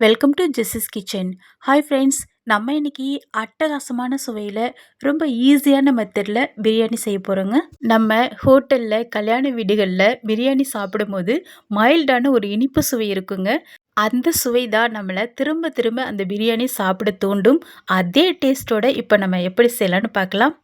Welcome to Jessy's kitchen hi friends நம்ம இன்னைக்கு அட்டகாசமான சுவையில் ரொம்ப ஈஸியான மெத்தடில் பிரியாணி செய்ய போகிறோங்க நம்ம ஹோட்டலில் கல்யாண வீடுகளில் பிரியாணி சாப்பிடும்போது மைல்டான ஒரு இனிப்பு சுவை இருக்குங்க. அந்த சுவை தான் நம்மளை திரும்ப திரும்ப அந்த பிரியாணி சாப்பிட தூண்டும். அதே டேஸ்ட்டோட இப்போ நம்ம எப்படி செய்யலான்னு பார்க்கலாம்.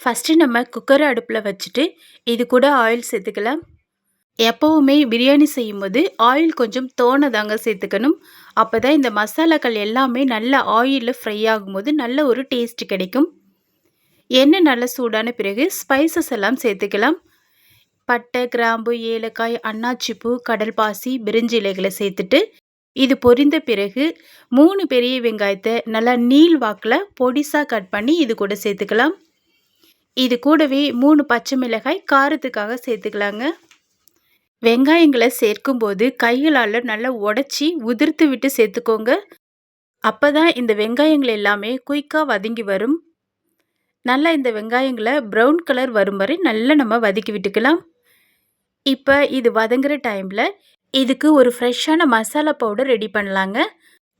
ஃபஸ்ட்டு நம்ம குக்கரை அடுப்பில் வச்சுட்டு இது கூட ஆயில் சேர்த்துக்கலாம். எப்போவுமே பிரியாணி செய்யும்போது ஆயில் கொஞ்சம் தோணை தாங்க சேர்த்துக்கணும். அப்போ தான் இந்த மசாலாக்கள் எல்லாமே நல்ல ஆயிலில் ஃப்ரை ஆகும்போது நல்ல ஒரு டேஸ்ட் கிடைக்கும். எண்ணெய் நல்ல சூடான பிறகு ஸ்பைசஸ் எல்லாம் சேர்த்துக்கலாம். பட்டை கிராம்பு ஏலக்காய் அன்னாச்சிப்பூ கடல் பாசி பிரிஞ்சி இலைகளை சேர்த்துட்டு இது பொரிந்த பிறகு மூணு பெரிய வெங்காயத்தை நல்லா நீள் வாக்கில் பொடிசாக கட் பண்ணி இது கூட சேர்த்துக்கலாம். இது கூடவே மூணு பச்சை மிளகாய் காரத்துக்காக சேர்த்துக்கலாங்க. வெங்காயங்களை சேர்க்கும்போது கைகளால் நல்லா உடச்சி உதிர்த்து விட்டு சேர்த்துக்கோங்க. அப்போ தான் இந்த வெங்காயங்கள் எல்லாமே குயிக்காக வதங்கி வரும். நல்லா இந்த வெங்காயங்களை ப்ரௌன் கலர் வரும் வரை நல்லா நம்ம வதக்கி விட்டுக்கலாம். இப்போ இது வதங்குற டைமில் இதுக்கு ஒரு ஃப்ரெஷ்ஷான மசாலா பவுடர் ரெடி பண்ணலாங்க.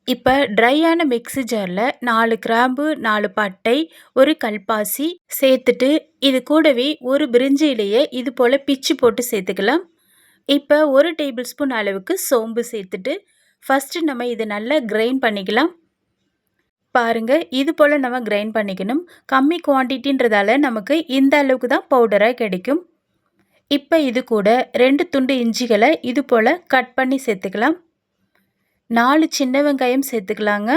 இப்போ ட்ரையான மிக்ஸி ஜாரில் நாலு கிராம்பு நாலு பட்டை ஒரு கல்பாசி சேர்த்துட்டு இது கூடவே ஒரு பிரிஞ்சி இலையை இது போல் பிச்சு போட்டு சேர்த்துக்கலாம். இப்போ ஒரு டேபிள் ஸ்பூன் அளவுக்கு சோம்பு சேர்த்துட்டு ஃபஸ்ட்டு நம்ம இதை நல்லா கிரைண்ட் பண்ணிக்கலாம். பாருங்கள் இது போல் நம்ம கிரைண்ட் பண்ணிக்கணும். கம்மி குவான்டிட்டின்றதால நமக்கு இந்த அளவுக்கு தான் பவுடராக கிடைக்கும். இப்போ இது கூட ரெண்டு துண்டு இஞ்சிகளை இது போல் கட் பண்ணி சேர்த்துக்கலாம். நாலு சின்ன வெங்காயம் சேர்த்துக்கலாங்க.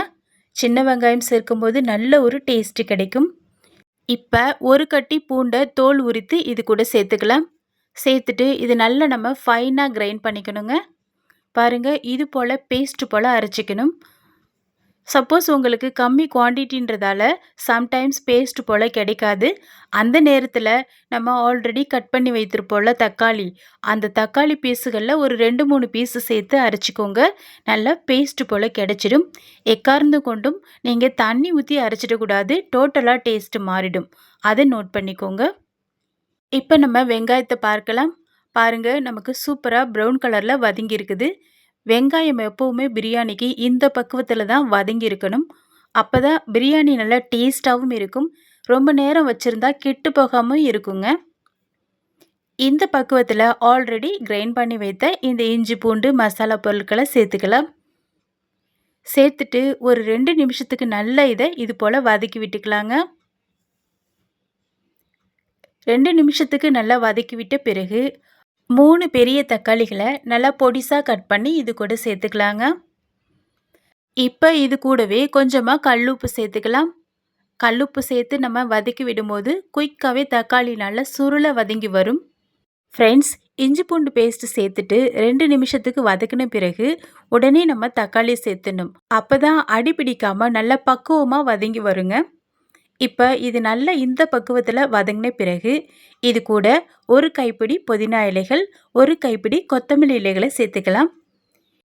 சின்ன வெங்காயம் சேர்க்கும்போது நல்ல ஒரு டேஸ்ட்டு கிடைக்கும். இப்போ ஒரு கட்டி பூண்டை தோல் உரித்து இது கூட சேர்த்துக்கலாம். சேர்த்துட்டு இது நல்லா நம்ம ஃபைனாக கிரைண்ட் பண்ணிக்கணுங்க. பாருங்கள் இது போல் பேஸ்ட் போல் அரைச்சிக்கணும். சப்போஸ் உங்களுக்கு கம்மி குவான்டிட்டின்றதால சம்டைம்ஸ் பேஸ்ட் போல் கிடைக்காது. அந்த நேரத்தில் நம்ம ஆல்ரெடி கட் பண்ணி வைத்திருப்போம்ல தக்காளி. அந்த தக்காளி பீஸுகளில் ஒரு ரெண்டு மூணு பீஸு சேர்த்து அரைச்சிக்கோங்க. நல்லா பேஸ்ட் போல் கிடச்சிடும். எக்கார்ந்து கொண்டும் நீங்கள் தண்ணி ஊற்றி அரைச்சிடக்கூடாது. டோட்டலாக டேஸ்ட்டு மாறிடும். அதை நோட் பண்ணிக்கோங்க. இப்போ நம்ம வெங்காயத்தை பார்க்கலாம். பாருங்கள் நமக்கு சூப்பராக ப்ரௌன் கலரில் வதங்கியிருக்குது. வெங்காயம் எப்போவுமே பிரியாணிக்கு இந்த பக்குவத்தில் தான் வதங்கியிருக்கணும். அப்போ தான் பிரியாணி நல்லா டேஸ்ட்டாகவும் இருக்கும். ரொம்ப நேரம் வச்சுருந்தா கெட்டு போகாமல் இருக்குங்க. இந்த பக்குவத்தில் ஆல்ரெடி கிரைண்ட் பண்ணி வைத்த இந்த இஞ்சி பூண்டு மசாலா பொருட்களை சேர்த்துக்கலாம். சேர்த்துட்டு ஒரு ரெண்டு நிமிஷத்துக்கு நல்ல இதை இது போல் வதக்கி விட்டுக்கலாங்க. ரெண்டு நிமிஷத்துக்கு நல்லா வதக்கி விட்ட பிறகு மூணு பெரிய தக்காளிகளை நல்லா பொடிசாக கட் பண்ணி இது கூட சேர்த்துக்கலாங்க. இப்போ இது கூடவே கொஞ்சமாக கல்லுப்பு சேர்த்துக்கலாம். கல்லுப்பு சேர்த்து நம்ம வதக்கி விடும்போது குயிக்காகவே தக்காளி நல்லா சுருளை வதங்கி வரும். ஃப்ரெண்ட்ஸ் இஞ்சி பூண்டு பேஸ்ட்டு சேர்த்துட்டு ரெண்டு நிமிஷத்துக்கு வதக்கின பிறகு உடனே நம்ம தக்காளி சேர்த்துணும் அப்போ தான் அடி பிடிக்காமல் நல்லா பக்குவமாக வதங்கி வருங்க. இப்போ இது நல்ல இந்த பக்குவத்தில் வதங்கின பிறகு இது கூட ஒரு கைப்பிடி புதினா இலைகள் ஒரு கைப்பிடி கொத்தமல்லி இலைகளை சேர்த்துக்கலாம்.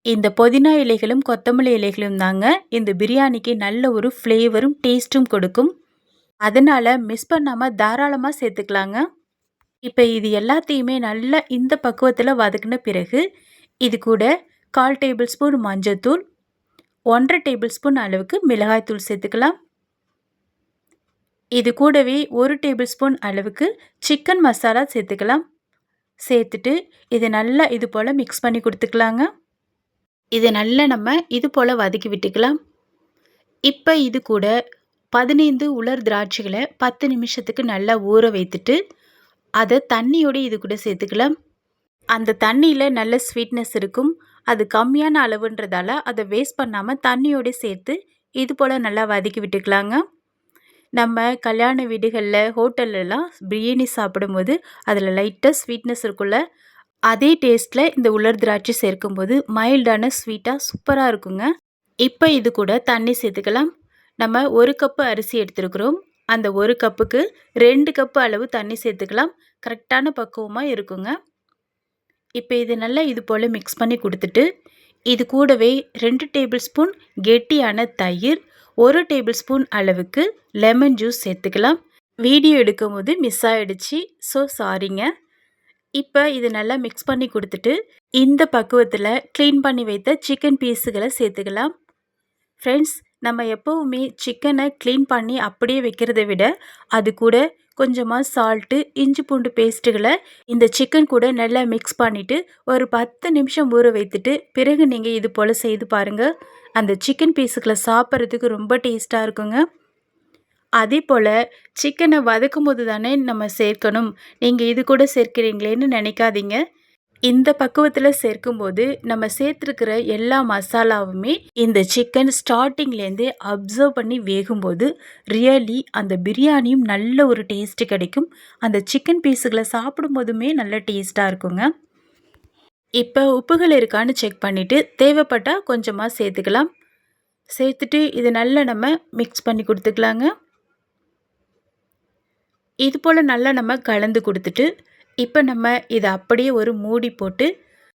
இந்த புதினா இலைகளும் கொத்தமல்லி இலைகளும் தாங்க இந்த பிரியாணிக்கு நல்ல ஒரு ஃப்ளேவரும் டேஸ்ட்டும் கொடுக்கும். அதனால் மிஸ் பண்ணாமல் தாராளமாக சேர்த்துக்கலாங்க. இப்போ இது எல்லாத்தையுமே நல்லா இந்த பக்குவத்தில் வதக்கின பிறகு இது கூட கால் டேபிள் ஸ்பூன் மஞ்சத்தூள் ஒன்றரை டேபிள் ஸ்பூன் அளவுக்கு மிளகாய்த்தூள் சேர்த்துக்கலாம். இது கூடவே ஒரு டேபிள் ஸ்பூன் அளவுக்கு சிக்கன் மசாலா சேர்த்துக்கலாம். சேர்த்துட்டு இதை நல்லா இது போல் மிக்ஸ் பண்ணி கொடுத்துக்கலாங்க. இதை நல்லா நம்ம இது போல் வதக்கி விட்டுக்கலாம். இப்போ இது கூட பதினைந்து உலர் திராட்சைகளை பத்து நிமிஷத்துக்கு நல்லா ஊற வைத்துட்டு அதை தண்ணியோடு இது கூட சேர்த்துக்கலாம். அந்த தண்ணியில் நல்ல ஸ்வீட்னஸ் இருக்கும். அது கம்மியான அளவுன்றதால அதை வேஸ்ட் பண்ணாமல் தண்ணியோடு சேர்த்து இது போல் நல்லா வதக்கி விட்டுக்கலாங்க. நம்ம கல்யாண வீடுகளில் ஹோட்டல்லலாம் பிரியாணி சாப்பிடும்போது அதில் லைட்டாக ஸ்வீட்னஸ் இருக்குல்ல அதே டேஸ்ட்டில் இந்த உலர் திராட்சை சேர்க்கும்போது மைல்டான ஸ்வீட்டாக சூப்பராக இருக்குங்க. இப்போ இது கூட தண்ணி சேர்த்துக்கலாம். நம்ம ஒரு கப்பு அரிசி எடுத்துருக்குறோம். அந்த ஒரு கப்புக்கு ரெண்டு கப்பு அளவு தண்ணி சேர்த்துக்கலாம். கரெக்டான பக்குவமாக இருக்குங்க. இப்போ இது நல்லா இது போல் மிக்ஸ் பண்ணி கொடுத்துட்டு இது கூடவே ரெண்டு டேபிள் ஸ்பூன் கெட்டியான தயிர் ஒரு டேபிள் ஸ்பூன் அளவுக்கு லெமன் ஜூஸ் சேர்த்துக்கலாம். வீடியோ எடுக்கும் போது மிஸ் ஆகிடுச்சு ஸோ சாரிங்க இப்போ இது நல்லா மிக்ஸ் பண்ணி கொடுத்துட்டு இந்த பக்குவத்தில் க்ளீன் பண்ணி வைத்த சிக்கன் பீஸுகளை சேர்த்துக்கலாம். ஃப்ரெண்ட்ஸ் நம்ம எப்போவுமே சிக்கனை க்ளீன் பண்ணி அப்படியே வைக்கிறத விட அது கூட கொஞ்சமாக சால்ட்டு இஞ்சி பூண்டு பேஸ்ட்டுகளை இந்த சிக்கன் கூட நல்லா மிக்ஸ் பண்ணிவிட்டு ஒரு பத்து நிமிஷம் ஊற வைத்துட்டு பிறகு நீங்கள் இது போல் செய்து பாருங்கள் அந்த சிக்கன் பீஸுகளை சாப்பிட்றதுக்கு ரொம்ப டேஸ்ட்டாக இருக்குங்க. அதே போல் சிக்கனை வதக்கும் போது தானே நம்ம சேர்க்கணும். நீங்கள் இது கூட சேர்க்கிறீங்களேன்னு நினைக்காதீங்க. இந்த பக்குவத்தில் சேர்க்கும்போது நம்ம சேர்த்துருக்கிற எல்லா மசாலாவுமே இந்த சிக்கன் ஸ்டார்டிங்லேருந்தே அப்சர்வ் பண்ணி வேகும்போது ரியலி அந்த பிரியாணியும் நல்ல ஒரு டேஸ்ட்டு கிடைக்கும். அந்த சிக்கன் பீஸுகளை சாப்பிடும்போதுமே நல்ல டேஸ்ட்டாக இருக்குங்க. இப்போ உப்புகள் இருக்கான்னு செக் பண்ணிவிட்டு தேவைப்பட்டால் கொஞ்சமாக சேர்த்துக்கலாம். சேர்த்துட்டு இதை நல்லா நம்ம மிக்ஸ் பண்ணி கொடுத்துக்கலாங்க. இது போல் நல்லா நம்ம கலந்து கொடுத்துட்டு இப்போ நம்ம இதை அப்படியே ஒரு மூடி போட்டு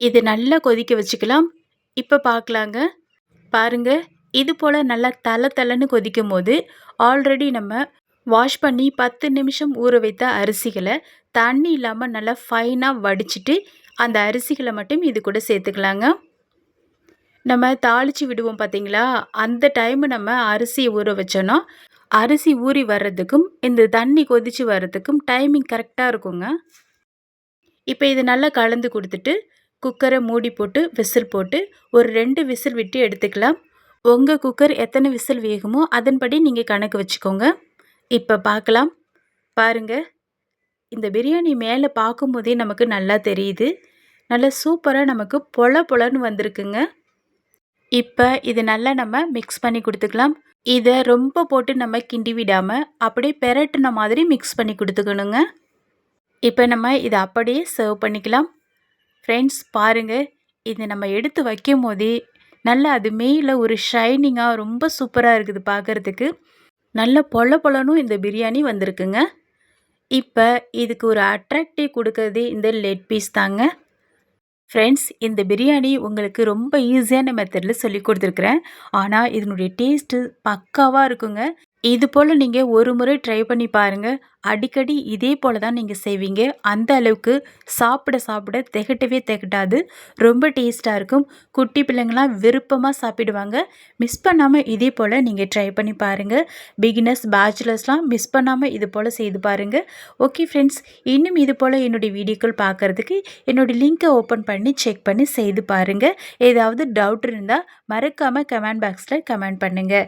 இதை நல்லா கொதிக்க வச்சுக்கலாம். இப்போ பார்க்கலாங்க பாருங்கள் இது போல் நல்லா தலை தலைன்னு கொதிக்கும் போது ஆல்ரெடி நம்ம வாஷ் பண்ணி பத்து நிமிஷம் ஊற வைத்த அரிசிகளை தண்ணி இல்லாமல் நல்லா ஃபைனாக வடிச்சிட்டு அந்த அரிசிகளை மட்டும் இது கூட சேர்த்துக்கலாங்க. நம்ம தாளித்து விடுவோம் பார்த்தீங்களா அந்த டைமு நம்ம அரிசியை ஊற வச்சோன்னா அரிசி ஊறி வர்றதுக்கும் இந்த தண்ணி கொதித்து வர்றதுக்கும் டைமிங் கரெக்டாக இருக்குங்க. இப்போ இது நல்லா கலந்து கொடுத்துட்டு குக்கரை மூடி போட்டு விசில் போட்டு ஒரு ரெண்டு விசில் விட்டு எடுத்துக்கலாம். உங்கள் குக்கர் எத்தனை விசில் வேகுமோ அதன்படி நீங்கள் கணக்கு வச்சுக்கோங்க. இப்போ பார்க்கலாம் பாருங்கள் இந்த பிரியாணி மேலே பார்க்கும்போதே நமக்கு நல்லா தெரியுது. நல்லா சூப்பராக நமக்கு பொல பொலன்னு வந்திருக்குங்க. இப்போ இது நல்லா நம்ம மிக்ஸ் பண்ணி கொடுத்துக்கலாம். இதை ரொம்ப போட்டு நம்ம கிண்டி விடாமல் அப்படியே பெரட்டின மாதிரி மிக்ஸ் பண்ணி கொடுத்துக்கணுங்க. இப்போ நம்ம இதை அப்படியே சர்வ் பண்ணிக்கலாம். ஃப்ரெண்ட்ஸ் பாருங்கள் இதை நம்ம எடுத்து வைக்கும் போதே நல்லா அது மேலே ஒரு ஷைனிங்காக ரொம்ப சூப்பராக இருக்குது பார்க்குறதுக்கு. நல்ல பொல பொலனும் இந்த பிரியாணி வந்திருக்குங்க. இப்போ இதுக்கு ஒரு அட்ராக்டிவ் கொடுக்கறது இந்த லெட் பீஸ் தாங்க. ஃப்ரெண்ட்ஸ் இந்த பிரியாணி உங்களுக்கு ரொம்ப ஈஸியான மெத்தடில் சொல்லி கொடுத்துருக்குறேன். ஆனால் இதனுடைய டேஸ்ட்டு பக்காவாக இருக்குங்க. இது போல் நீங்கள் ஒரு முறை ட்ரை பண்ணி பாருங்கள் அடிக்கடி இதே போல் தான் நீங்கள் செய்வீங்க. அந்த அளவுக்கு சாப்பிட சாப்பிட திகட்டவே திகட்டாது. ரொம்ப டேஸ்ட்டாக இருக்கும். குட்டி பிள்ளைங்களாம் விருப்பமாக சாப்பிடுவாங்க. மிஸ் பண்ணாமல் இதே போல் நீங்கள் ட்ரை பண்ணி பாருங்கள் பிகினர்ஸ் பேச்சுலர்ஸ்லாம் மிஸ் பண்ணாமல் இது போல் செய்து பாருங்கள் ஓகே ஃப்ரெண்ட்ஸ் இன்னும் இது போல் என்னுடைய வீடியோக்கள் பார்க்குறதுக்கு என்னுடைய லிங்க்கை ஓப்பன் பண்ணி செக் பண்ணி செய்து பாருங்கள் ஏதாவது டவுட் இருந்தால் மறக்காமல் கமெண்ட் பாக்ஸில் கமெண்ட் பண்ணுங்கள்